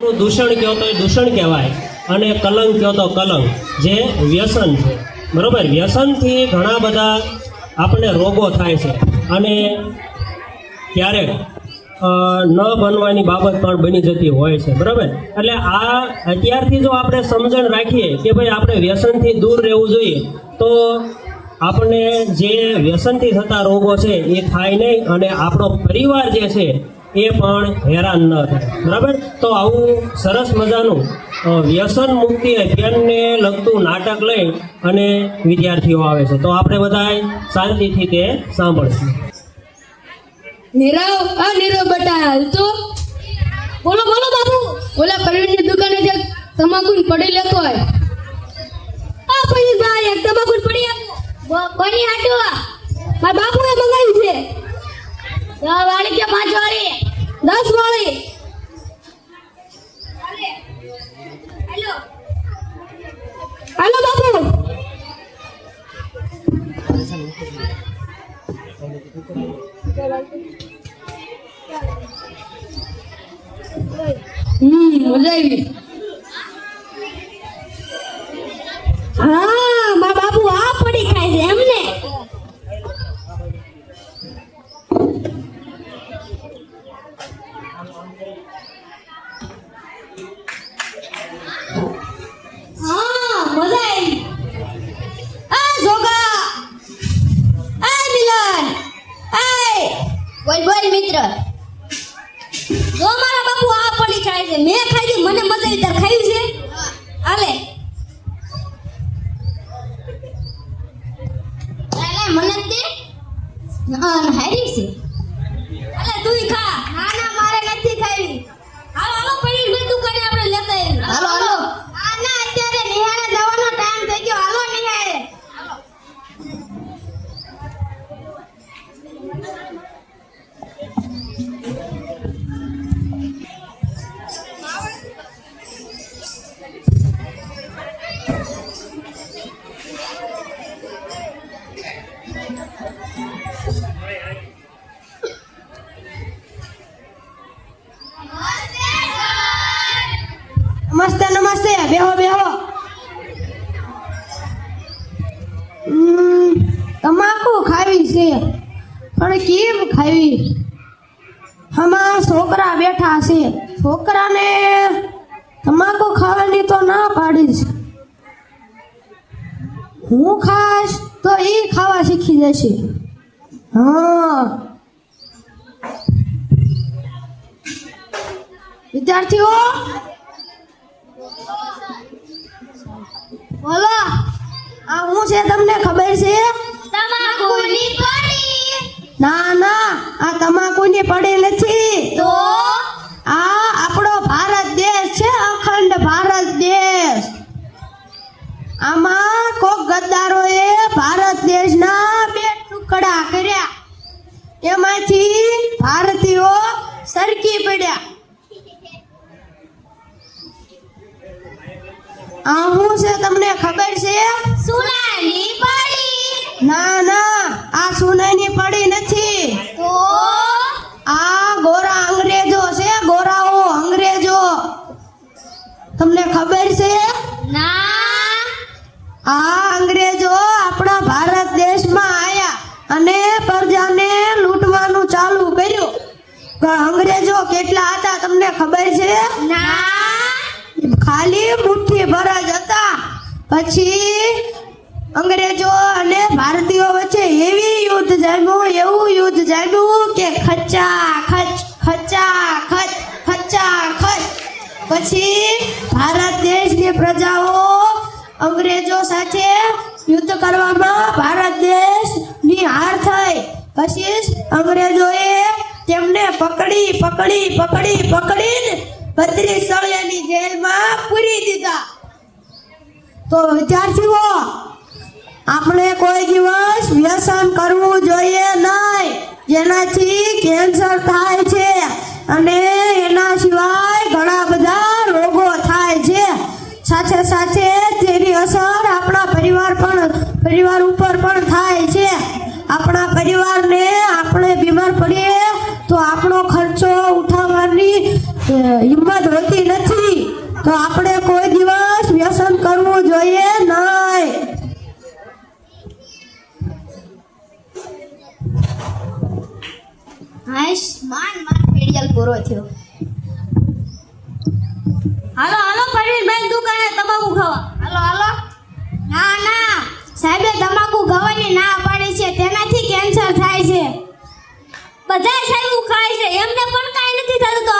દૂષણ કહો તો એ દૂષણ કહેવાય અને કલંક કહો તો કલંક, જે વ્યસન છે. બરોબર? વ્યસનથી ઘણા બધા આપણને રોગો થાય છે. અને ક્યારેક ન બનવાની બાબત પણ બની જતી હોય છે. બરાબર? એટલે આ અત્યારથી જો આપણે સમજણ રાખીએ કે ભાઈ આપણે વ્યસનથી દૂર રહેવું જોઈએ, તો આપણને જે વ્યસનથી થતા રોગો છે એ થાય નહીં અને આપણો પરિવાર જે છે એ પણ હેરાન ન થાય. બરાબર? તો આવું સરસ મજાનું વ્યસન મુક્તિ અભિયાનને લગતું નાટક લઈ અને વિદ્યાર્થીઓ આવે છે. તો આપણે બધા શાંતિથી તે સાંભળશું. નીરવ આ નીરવ બટા હાલ તો? બોલો બોલો બાપુ. ઓલા પરવીનની દુકાને જે તમાકુ પડી લેતો હોય. આ પછી ભાઈ તમાકુ પડી આપો કોની હાટુ મારા બાપુએ મંગાવ્યું છે. દસ વાળી કે પાંચ બોલ બોલ, મિત્ર. જો મારા બાપુ આ પડી ખાય છે, મેં ખાઈ મને મજા આવી તાર ખાયું છે. આલે મને તે હા હારી. છે. પણ કેમ ખાવી આમાં છોકરા બેઠા છે. છોકરાને તમાકુ ખાવાની તો ના પાડીશ. હું ખાશ તો એ ખાવા શીખી જશે. હા. વિદ્યાર્થીઓ, બોલો. આ હું છે તમને ખબર છે? તમાકુની પડી ના ના આ તમાકુની પડી નથી. તો? આ આપણો ભારત દેશ છે અખંડ ભારત દેશ. આમાં કોક ગદ્દારોએ ભારત દેશના બે ટુકડા કર્યા. એમાંથી ભારતીયો સરકી પડ્યા. આ હું છે તમને ખબર છે? સુનાની ના ના આ સુનાની પડી નથી. તો? આ ગોરા અંગ્રેજો છે ગોરાઓ અંગ્રેજો. તમને ખબર છે? ના. આ અંગ્રેજો આપણા ભારત દેશમાં આયા અને પ્રજાને લૂંટવાનું ચાલુ કર્યું. કે અંગ્રેજો કેટલા હતા તમને ખબર છે? ના. ખાલી મુઠ્ઠી ભર જ હતા. પછી અંગ્રેજો અને ભારતીયો વચ્ચે એવી યુદ્ધ જામ્યું, એવું યુદ્ધ જામ્યું કે ખચ્ચા, ખચ ખચ્ચા ખચ ખચ્ચા, ખચ. પછી ભારત દેશની પ્રજાઓ અંગ્રેજો સાથે યુદ્ધ કરવામાં ભારત દેશની હાર થઈ. પછી અંગ્રેજોએ તેમને પકડી પકડી પકડી, પકડીને બત્રીસ સળિયાની જેલમાં પૂરી દીધા. તો વિદ્યાર્થીઓ આપણે કોઈ દિવસ વ્યસન કરવું જોઈએ નહીં. જેનાથી કેન્સર થાય છે અને એના સિવાય ઘણા બધા રોગો થાય છે. સાથે સાથે તેની અસર આપણા પરિવાર પણ, પરિવાર ઉપર પણ થાય છે. આપણા પરિવારને આપણે બીમાર પડીએ તો આપણો ખર્ચો ઉઠાવવાની હિંમત હોતી નથી. તો આપણે હાશ માન માન પીડિયલ પૂરો થયો. હાલો હાલો, પરવીનભાઈ દુકાને તમાકુ ખાવા. હાલો હાલો. ના ના. સાહેબે તમાકુ ખાવાની ના પાડી છે, તેનાથી કેન્સર થાય છે. બધા સાહેબ ખાય છે. એમને પણ કાંઈ નથી થતું, તો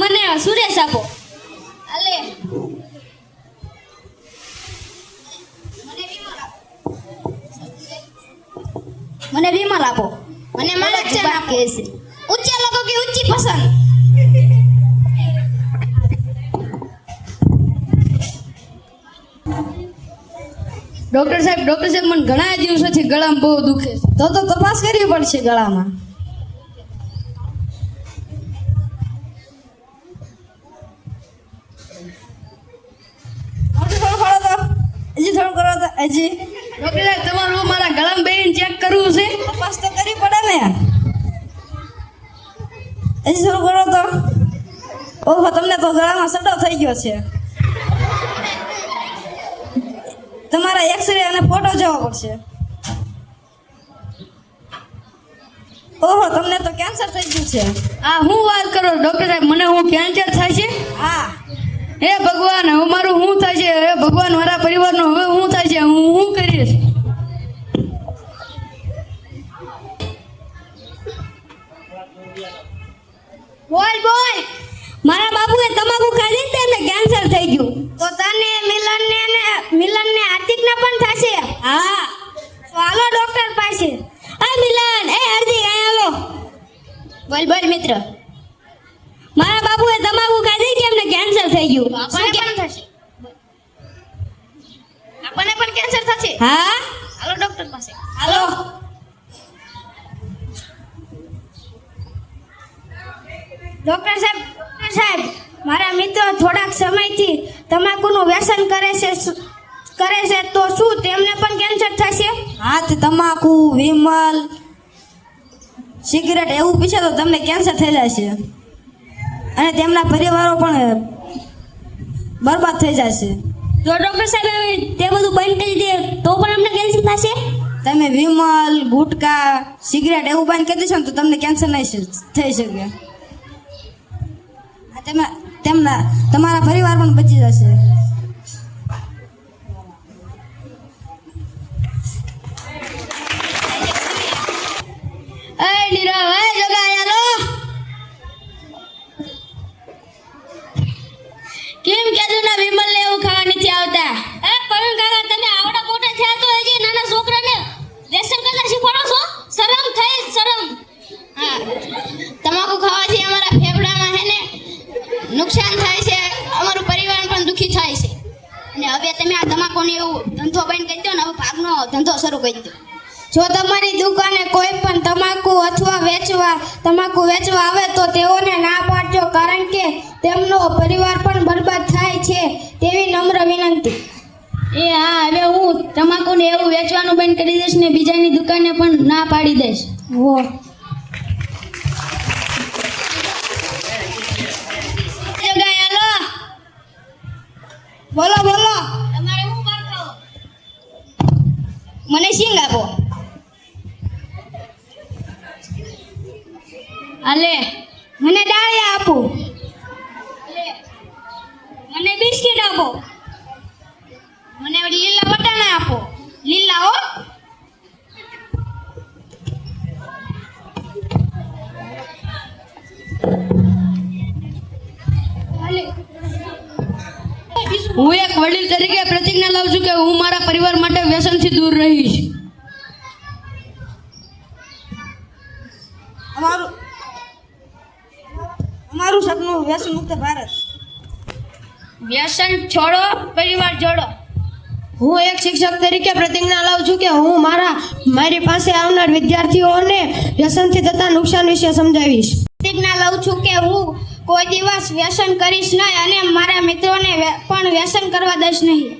મને સુરેશ આપો. મને વિમલ આપો. મને મારા કેસરી ઊંચા લોકો કે ઊંચી પસંદ? ડોક્ટર સાહેબ ડોક્ટર સાહેબ મને ઘણા દિવસોથી ગળામાં બહુ દુખે છે. તો તો તપાસ કરવી પડશે ગળામાં. હજી થોડું કરો તો. હજી ડોક્ટર સાહેબ તમારું મારા ગળામાં બેન ચેક કરવું છે? તપાસ તો કરવી પડે ને હજી થોડું કરો તો. ઓહો તમને તો ગળામાં સડો થઈ ગયો છે. તમારે એક્સરે અને ફોટો જવો પડશે ઓહો તમને તો કેન્સર થઈ ગયું છે. આ હું વાત કરો ડોક્ટર સાહેબ મને હું કેન્સર થાય છે? હા. હે ભગવાન હવે મારું શું થાય છે? હે ભગવાન મારા પરિવારનું હવે શું થાય છે? હું શું કરીશ? બોલ બોલ મિત્ર. મારા બાબુએ તમાકુ ખાધી કે એમને કેન્સર થઈ ગયું. આપણને પણ થશે. આપણને પણ કેન્સર થશે? હા? હાલો ડોક્ટર પાસે. હાલો. ડોક્ટર સાહેબ ડોક્ટર સાહેબ મારા મિત્રો થોડાક સમયથી તમાકુનું વ્યસન કરે છે કરે છે તો શું તેમને પણ કેન્સર થશે? હાથ તમાકુ વિમલ સિગરેટ એવું પીછે તો તમને કેન્સર થઈ જશે અને તેમના પરિવારો પણ બરબાદ થઈ જશે. જો ડોક્ટર સાહેબ તે બધું બંધ કરી દે તો પણ અમને કેન્સર થશે? તમે વિમલ ગુટકા સિગરેટ એવું બંધ કરી દેશો ને તો તમને કેન્સર નહીં થઈ શકે. તમે તેમના તમારા પરિવાર પણ બચી જશે. તમે એવું ધંધો બંધ કરી દો ને હવે ભાગનો ધંધો શરૂ કરી દો જો તમારી દુકાને કોઈ પણ તમાકુ અથવા વેચવા તમાકુ વેચવા આવે તો તેઓને ના પાડજો કારણ કે તેમનો પરિવાર પણ બરબાદ થાય છે તેવી નમ્ર વિનંતી. એ હા હવે હું તમાકુને એવું વેચવાનું બંધ કરી દઈશ ને બીજાની દુકાને પણ ના પાડી દઈશ. હો. બોલો બોલો તમારે શું પાકો મને સિંગ આપો. અલે, મને ડાળિયા આપો. મને બિસ્કિટ આપો. મને લીલા વટાણા આપો. લીલા હો. હું એક વડીલ તરીકે પ્રતિજ્ઞા લઉં છું કે હું મારા પરિવાર માટે વ્યસનથી દૂર રહીશ. અમારું અમારું સપનું વ્યસન મુક્ત ભારત. વ્યસન છોડો પરિવાર જોડો. હું એક શિક્ષક તરીકે પ્રતિજ્ઞા લઉં છું કે હું મારા મારી પાસે આવનાર વિદ્યાર્થીઓને વ્યસનથી થતા નુકસાન વિશે સમજાવીશ. પ્રતિજ્ઞા લઉં છું કે હું કોઈ દિવસ વ્યસન કરીશ નહીં અને મારા મિત્રોને પણ વ્યસન કરવા દઈશ નહીં.